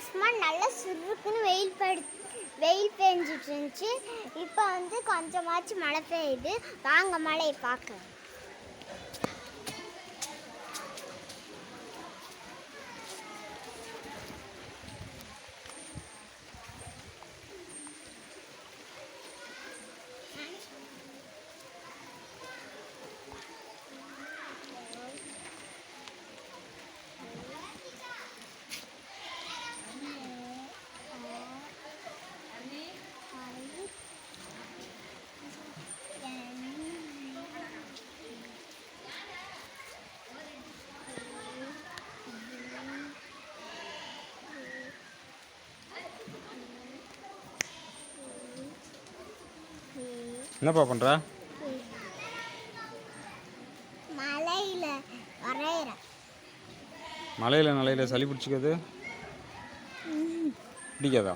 மாதமாக நல்லா சுருக்குன்னு வெயில் படு வெயில் பெஞ்சிட்டு இருந்துச்சு. இப்போ வந்து கொஞ்சமாச்சு மழை பெய்யுது. வாங்க மழையை பார்க்கலாம். என்னப்பா பண்ணுற மழையில் வரைகிறேன் மலையில் நிலையில் சளி பிடிச்சிக்கிறது பிடிக்காதா?